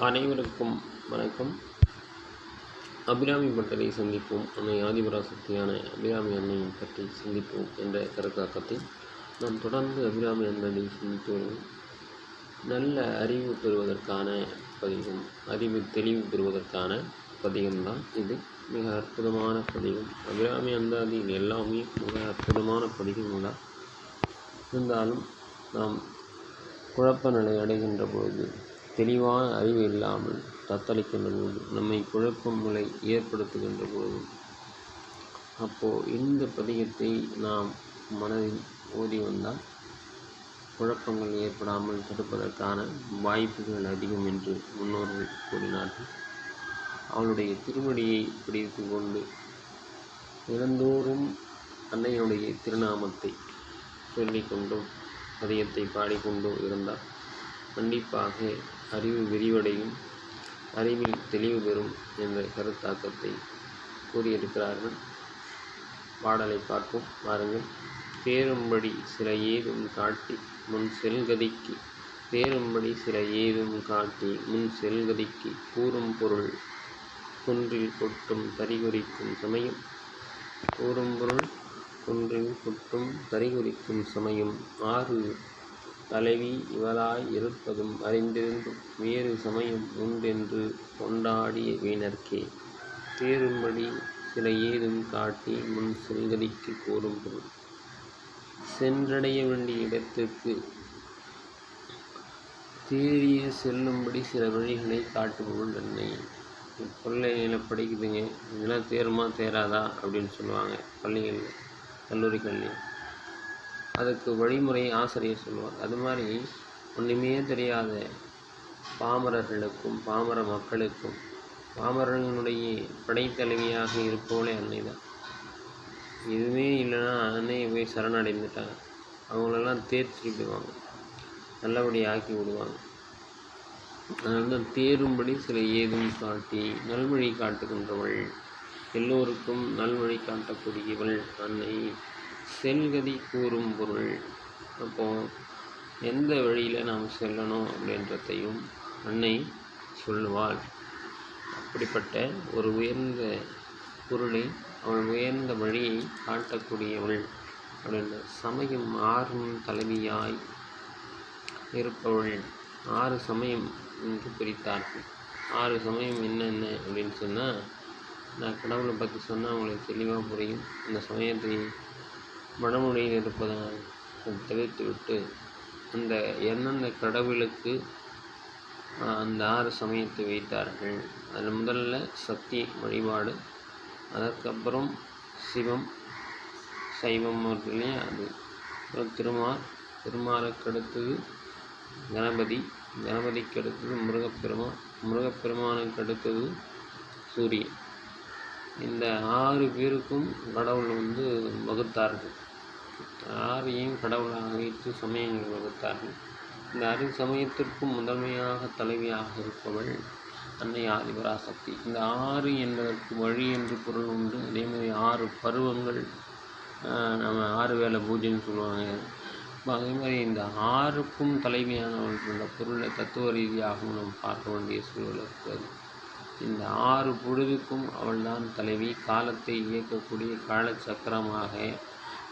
அனைவருக்கும் வணக்கம். அபிராமி பட்டரை சந்திப்போம். அன்னை ஆதிபராசக்தியான அபிராமி அன்னையை பற்றி சிந்திப்போம் என்ற கருத்தாக்கத்தை நாம் தொடர்ந்து அபிராமி அன்னை சிந்தித்து வருவோம் நல்ல அறிவு பெறுவதற்கான பதிகம் அறிவு தெளிவு பெறுவதற்கான பதிகம்தான் இது. மிக அற்புதமான பதிகம். அபிராமி அந்தாதியில் எல்லாமே மிக அற்புதமான பதிகம் தான். இருந்தாலும் நாம் குழப்ப நிலை அடைகின்ற பொழுது தெளிவான அறிவு இல்லாமல் தத்தளிக்கின்ற போதும் நம்மை குழப்பங்களை ஏற்படுத்துகின்ற போதும் அப்போது இந்த பதிகத்தை நாம் மனதில் ஓதி வந்தால் குழப்பங்கள் ஏற்படாமல் தடுப்பதற்கான வாய்ப்புகள் அதிகம் என்று முன்னோர்கள் கூறினார்கள். அவளுடைய திருவடியை பிடித்து கொண்டு தினந்தோறும் அன்னையுடைய திருநாமத்தை சொல்லிக்கொண்டும் பதியத்தை பாடிக்கொண்டும் இருந்தால் கண்டிப்பாக அறிவு விரிவடையும் அறிவில் தெளிவு பெறும் என்ற கருத்தாக்கத்தை கூறியிருக்கிறார்கள். பாடலை பார்ப்போம் வாருங்கள் பேரும்படி சில ஏதும் காட்டி முன் செல்கதிக்கு. பேரும்படி சில ஏதும் காட்டி முன் செல்கதிக்கு. கூறும் பொருள் குன்றில் கொட்டும் தறிகுறிக்கும் சமயம். கூறும் பொருள் குன்றில் கொட்டும் தறிகுறிக்கும் சமயம். ஆறு தலைவி இவளாய் இருப்பதும் அறிந்திருந்தும் வேறு சமயம் உண்டென்று கொண்டாடிய வீணர்க்கே. தேரும்படி சில ஏதும் காட்டி முன் செல்கதிக்கு கூறும் பொருள். சென்றடைய வேண்டிய இடத்திற்கு தேறிய செல்லும்படி சில வழிகளை காட்டுபவள் அன்னை பிள்ளைகளை படிக்குதுங்க? இதெல்லாம் தேருமா தேராதா? அப்படின்னு சொல்லுவாங்க பள்ளிகளில் கல்லூரிகள்லையும். அதுக்கு வழிமுறை ஆசிரியர் சொல்லுவார். அது மாதிரி ஒன்றுமே தெரியாத பாமரர்களுக்கும் பாமர மக்களுக்கும் பாமரர்களுடைய படைத்தலைவியாக இருப்பவளே அன்னை தான். எதுவுமே இல்லைன்னா அன்னையை போய் சரணடைந்துட்டாங்க. அவங்களெல்லாம் தேர்ச்சிடுவாங்க நல்லபடி நல்லபடியாக ஆக்கி விடுவாங்க. அதனால தான் தேரும்படி சில ஏதும் காட்டி நல்வழி காட்டுகின்றவள். எல்லோருக்கும் நல்வழி காட்டக்கூடியவள் அன்னை. செல்கதி கூறும் பொருள். அப்போ எந்த வழியில் நாம் செல்லணும் அப்படின்றதையும் அன்னை சொல்லுவாள். அப்படிப்பட்ட ஒரு உயர்ந்த பொருளை அவள் உயர்ந்த வழியை காட்டக்கூடியவள். அப்படின்ற சமயம் ஆறும் தலைவியாய் இருப்பவள். ஆறு சமயம் என்று பிரித்தார்கள் ஆறு சமயம் என்னென்ன அப்படின்னு சொன்னால் நான் கடவுளை பற்றி சொன்னால் அவங்களுக்கு தெளிவாக புரியும். அந்த சமயத்தை மனமுறையில் இருப்பதை தவிர்த்துவிட்டு அந்த எந்தெந்த கடவுளுக்கு அந்த ஆறு சமயத்தை வைத்தார்கள். அதில் முதல்ல சக்தி வழிபாடு அதற்கப்புறம் சிவம் சைவம் இருக்கு இல்லையா அது. அப்புறம் திருமால் திருமாலுக்கு அடுத்தது கணபதி கணபதிக்கு அடுத்தது முருகப்பெருமான் முருகப்பெருமானுக்கு அடுத்தது சூரியன். இந்த ஆறு பேருக்கும் கடவுள் வந்து வகுத்தார்கள். ஆறையும் கடவுளாக வைத்து சமயங்கள் வகுத்தார்கள்? இந்த அரு சமயத்திற்கும் முதன்மையாக தலைவியாக இருப்பவள் அன்னை ஆதிபராசக்தி. இந்த ஆறு என்பதற்கு வழி என்று பொருள் உண்டு. அதே மாதிரி ஆறு பருவங்கள் நம்ம ஆறு வேலை பூஜைன்னு சொல்லுவாங்க. அதே மாதிரி இந்த ஆறுக்கும் தலைமையானவர்கள் பொருளை தத்துவ ரீதியாகவும் நம்ம பார்க்க வேண்டிய சூழல் இருக்கிறது. இந்த ஆறு பொழுதுக்கும் அவள்தான் தலைவி. காலத்தை இயக்கக்கூடிய காலச்சக்கரமாக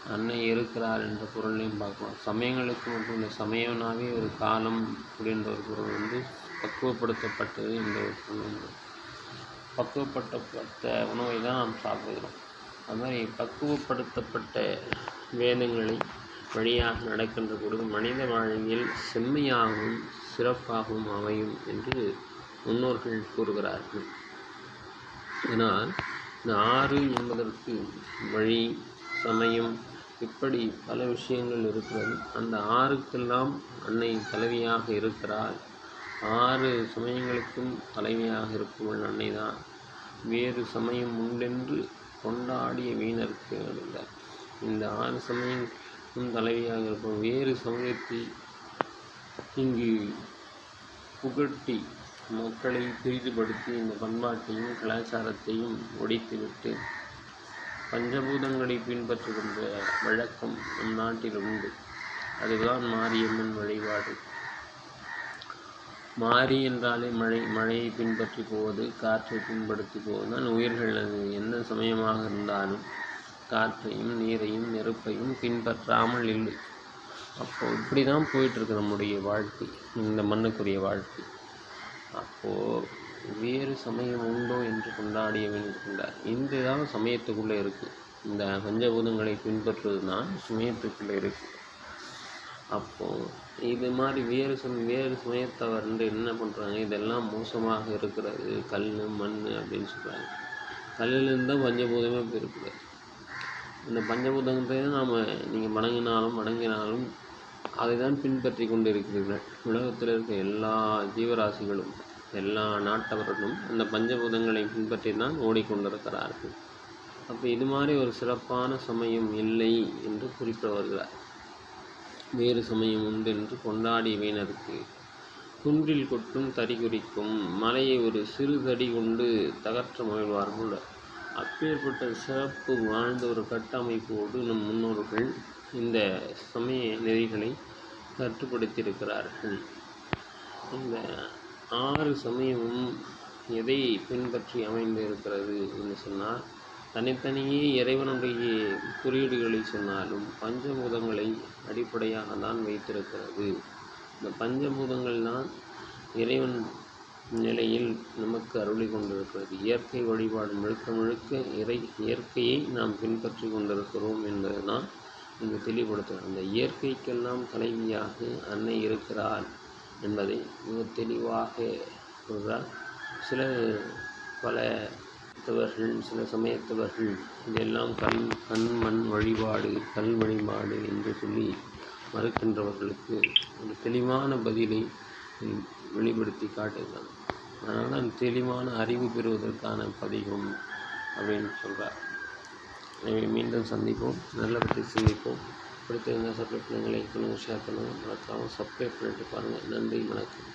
அன்னை இருக்கிறார் என்ற பொருளையும் பார்க்கலாம். சமயங்களுக்கு மட்டும் இல்லை சமயம்னாவே ஒரு காலம் அப்படின்ற ஒரு பொருள் வந்து பக்குவப்படுத்தப்பட்டது என்ற ஒரு பொருள் உண்டு. பக்குவப்படுத்தப்பட்ட உணவை தான் நாம் சாப்பிடுகிறோம். அது மாதிரி பக்குவப்படுத்தப்பட்ட வேதங்களை வழியாக நடக்கின்ற பொழுது மனித வாழ்வில் செம்மையாகவும் சிறப்பாகவும் அமையும் என்று முன்னோர்கள் கூறுகிறார்கள். இதனால் இந்த ஆறு என்பதற்கு வழி சமயம் இப்படி பல விஷயங்கள் இருக்கிறது. அந்த ஆறுக்கெல்லாம் அன்னை தலைவியாக இருக்கிறாள். ஆறு சமயங்களுக்கும் தலைவியாக இருப்பவள் அன்னை தான் வேறு சமயம் உண்டென்று கொண்டாடிய வீணருக்கு அப்படின்றார் இந்த ஆறு சமயங்களுக்கும் தலைவியாக இருப்பவள் வேறு சமயத்தை இங்கு புகட்டி மக்களை பிரிதுபடுத்தி இந்த பண்பாட்டையும் கலாச்சாரத்தையும் ஒடித்துவிட்டு பஞ்சபூதங்களை பின்பற்றுகின்ற வழக்கம் நம் நாட்டில் உண்டு. அதுதான் மாரியம்மன் வழிபாடு. மாறி என்றாலே மழை மழையை பின்பற்றி போவது காற்றை பின்படுத்தி போவதுதான் உயிர்களது உயிர்கள் அது எந்த சமயமாக இருந்தாலும் காற்றையும் நீரையும் நெருப்பையும் பின்பற்றாமல் இல்லை. அப்போது இப்படி தான் போயிட்டுருக்கு நம்முடைய வாழ்க்கை இந்த மண்ணுக்குரிய வாழ்க்கை. அப்போது வேறு சமயம் உண்டோ என்று கொண்டாடிய கொண்டார் இந்த தான் சமயத்துக்குள்ளே இருக்குது இந்த பஞ்சபூதங்களை பின்பற்றுவது தான் சமயத்துக்குள்ளே இருக்குது அப்போது இது மாதிரி வேறு சம வேறு சமயத்தை வந்து என்ன பண்ணுறாங்க இதெல்லாம் மோசமாக இருக்கிறது. கல் மண் அப்படின்னு சொல்கிறாங்க கல்லிலேருந்து தான் பஞ்சபூதமே இருக்குது இந்த பஞ்சபூதங்களையும் நாம் நீங்கள் வணங்கினாலும் வணங்கினாலும் அதை தான் பின்பற்றி கொண்டு இருக்கிறீர்கள் உலகத்தில் இருக்க எல்லா ஜீவராசிகளும். எல்லா நாட்டவர்களும் அந்த பஞ்சபூதங்களை பின்பற்றி தான் ஓடிக்கொண்டிருக்கிறார்கள். அப்போ இது மாதிரி ஒரு சிறப்பான சமயம் இல்லை என்று குறிப்பிடுவார்களார் வேறு சமயம் உண்டு என்று கொண்டாடி வீணருக்கு குன்றில் கொட்டும் தறி குறிக்கும் மலையை ஒரு சிறு தடி கொண்டு தகற்ற முயல்வார்கள் அப்பேற்பட்ட சிறப்பு வாழ்ந்த ஒரு கட்டமைப்போடு நம் முன்னோர்கள் இந்த சமய நெறிகளை கட்டுப்படுத்தியிருக்கிறார்கள். இந்த ஆறு சமயமும் எதை பின்பற்றி அமைந்து இருக்கிறது என்று சொன்னால் தனித்தனியே இறைவனுடைய குறியீடுகளை சொன்னாலும் பஞ்சபூதங்களை அடிப்படையாக தான் வைத்திருக்கிறது. இந்த பஞ்சபூதங்கள் தான் இறைவன் நிலையில் நமக்கு அருளி கொண்டிருக்கிறது. இயற்கை வழிபாடு முழுக்க முழுக்க இறை இயற்கையை நாம் பின்பற்றி கொண்டிருக்கிறோம் என்பதுதான் இங்கு தெளிவுபடுத்துகிறோம் அந்த இயற்கைக்கெல்லாம் தலைவியாக அன்னை இருக்கிறாள். என்பதை மிக தெளிவாக சொல்கிறார் சில பல சமயத்தவர்கள் சில சமயத்தவர்கள் இதெல்லாம் கண் கண் மண் வழிபாடு கல் வழிபாடு என்று சொல்லி மறுக்கின்றவர்களுக்கு ஒரு தெளிவான பதிலை வெளிப்படுத்தி காட்டுகிறான் அதனால் தெளிவான அறிவு பெறுவதற்கான பதிகம் அப்படின்னு சொல்கிறார் எனவே மீண்டும் சந்திப்போம். நல்லபடி சிந்திப்போம். பிடித்திருந்தால் சப்ஸ்கிரைப் பண்ணுங்கள் லைக் பண்ணுங்கள் ஷேர் பண்ணுங்கள் மறக்காமல் சப்ஸ்கிரைப் பண்ணிட்டு பாருங்கள் நன்றி வணக்கம்.